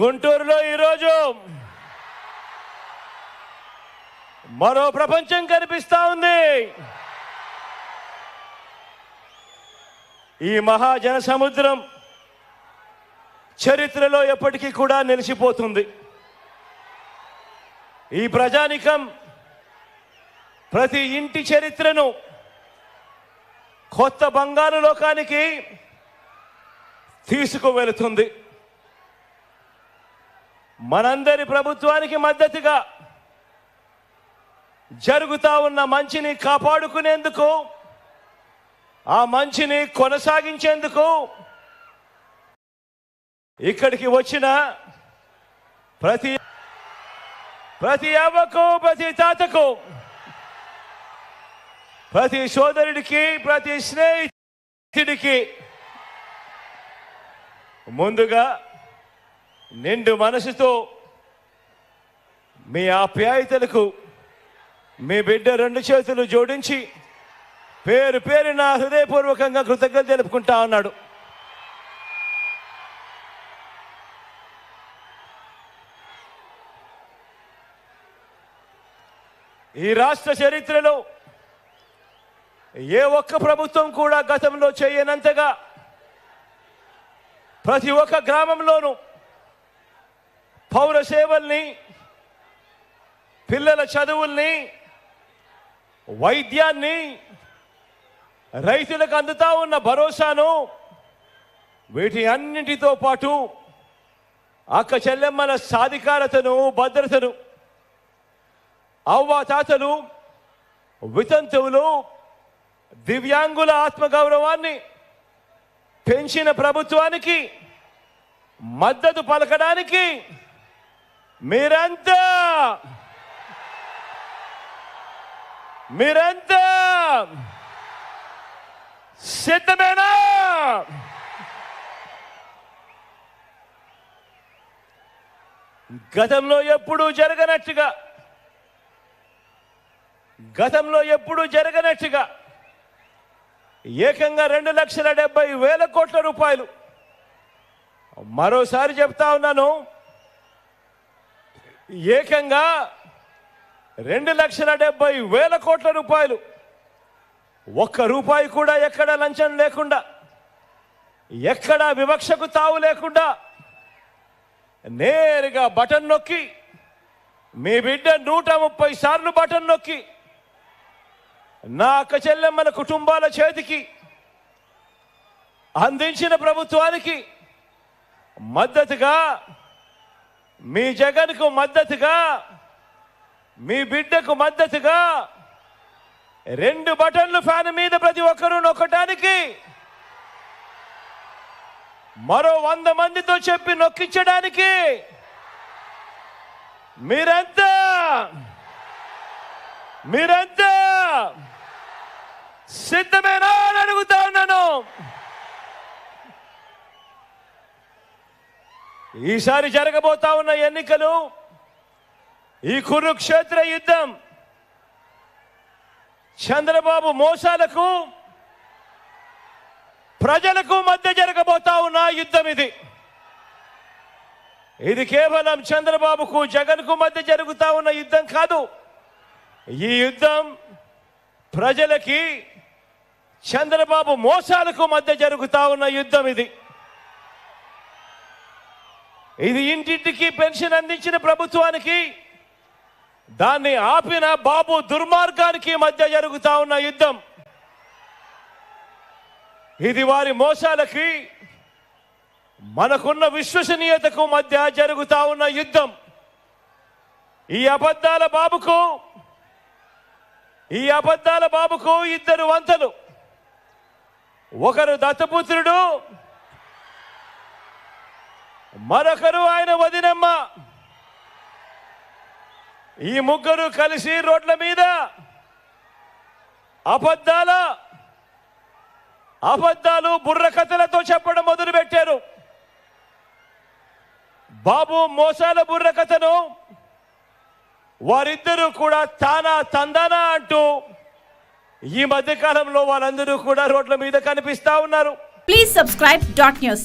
గుంటూరులో ఈరోజు మరో ప్రపంచం కనిపిస్తా ఉంది. ఈ మహాజన సముద్రం చరిత్రలో ఎప్పటికీ కూడా నిలిచిపోతుంది. ఈ ప్రజానికం ప్రతి ఇంటి చరిత్రను కొత్త బంగారు లోకానికి తీసుకువెళుతుంది. మనందరి ప్రభుత్వానికి మద్దతుగా జరుగుతా ఉన్న మంచిని కాపాడుకునేందుకు ఆ మంచిని కొనసాగించేందుకు ఇక్కడికి వచ్చిన ప్రతి ప్రతి అవ్వకు ప్రతి తాతకు ప్రతి సోదరుడికి ప్రతి స్నేహితుడికి ముందుగా నిండు మనసుతో మీ ఆప్యాయతలకు మీ బిడ్డ రెండు చేతులు జోడించి పేరు పేరు నా హృదయపూర్వకంగా కృతజ్ఞత తెలుపుకుంటా ఉన్నాడు. ఈ రాష్ట్ర చరిత్రలో ఏ ఒక్క ప్రభుత్వం కూడా గతంలో చేయనంతగా ప్రతి ఒక్క గ్రామంలోనూ పౌర సేవల్ని పిల్లల చదువుల్ని వైద్యాన్ని రైతులకు అందుతా ఉన్న భరోసాను వీటి అన్నింటితో పాటు అక్క చెల్లెమ్మల సాధికారతను భద్రతను అవ్వ తాతలు వితంతువులు దివ్యాంగుల ఆత్మగౌరవాన్ని పెంచిన ప్రభుత్వానికి మద్దతు పలకడానికి మీరంతా! మీరంతా! సిద్ధమేనా? గతంలో ఎప్పుడూ జరగనట్టుగా గతంలో ఎప్పుడూ జరగనట్టుగా ఏకంగా రెండు లక్షల డెబ్బై వేల కోట్ల రూపాయలు. మరోసారి చెప్తా ఉన్నాను ఏకంగా రెండు లక్షల డెబ్బై వేల కోట్ల రూపాయలు. ఒక్క రూపాయి కూడా ఎక్కడ లంచం లేకుండా ఎక్కడ వివక్షకు తావు లేకుండా నేరుగా బటన్ నొక్కి మీ బిడ్డ నూట ముప్పై సార్లు బటన్ నొక్కి నా అక్క చెల్లెమ్మల కుటుంబాల చేతికి అందించిన ప్రభుత్వానికి మద్దతుగా మీ జగన్కు మద్దతుగా మీ బిడ్డకు మద్దతుగా రెండు బటన్లు ఫ్యాన్ మీద ప్రతి ఒక్కరూ నొక్కటానికి మరో వంద మందితో చెప్పి నొక్కించడానికి మీరంతా? మీరంతా? సిద్ధమేనా అని అడుగుతా ఉన్నాను. ఈసారి జరగబోతా ఉన్న ఎన్నికలు ఈ కురుక్షేత్ర యుద్ధం చంద్రబాబు మోసాలకు ప్రజలకు మధ్య జరగబోతా ఉన్న యుద్ధం ఇది. ఇది కేవలం చంద్రబాబుకు జగన్కు మధ్య జరుగుతా ఉన్న యుద్ధం కాదు. ఈ యుద్ధం ప్రజలకి చంద్రబాబు మోసాలకు మధ్య జరుగుతా ఉన్న యుద్ధం ఇది. ఇది ఇంటింటికి పెన్షన్ అందించిన ప్రభుత్వానికి దాన్ని ఆపిన బాబు దుర్మార్గానికి మధ్య జరుగుతా ఉన్న యుద్ధం. ఇది వారి మోసాలకి మనకున్న విశ్వసనీయతకు మధ్య జరుగుతా ఉన్న యుద్ధం. ఈ అబద్ధాల బాబుకు ఈ అబద్ధాల బాబుకు ఇద్దరు వంతలు. ఒకరు దత్తపుత్రుడు మరొకరు ఆయన వదినమ్మ. ఈ ముగ్గురు కలిసి రోడ్ల మీద అబద్ధాల అబద్ధాలు బుర్రకథలతో చెప్పడం మొదలుపెట్టారు. బాబు మోసాల బుర్రకథను వారిద్దరూ కూడా తానా తందానా అంటూ ఈ మధ్య కాలంలో వాళ్ళందరూ కూడా రోడ్ల మీద కనిపిస్తా ఉన్నారు. Please subscribe dot news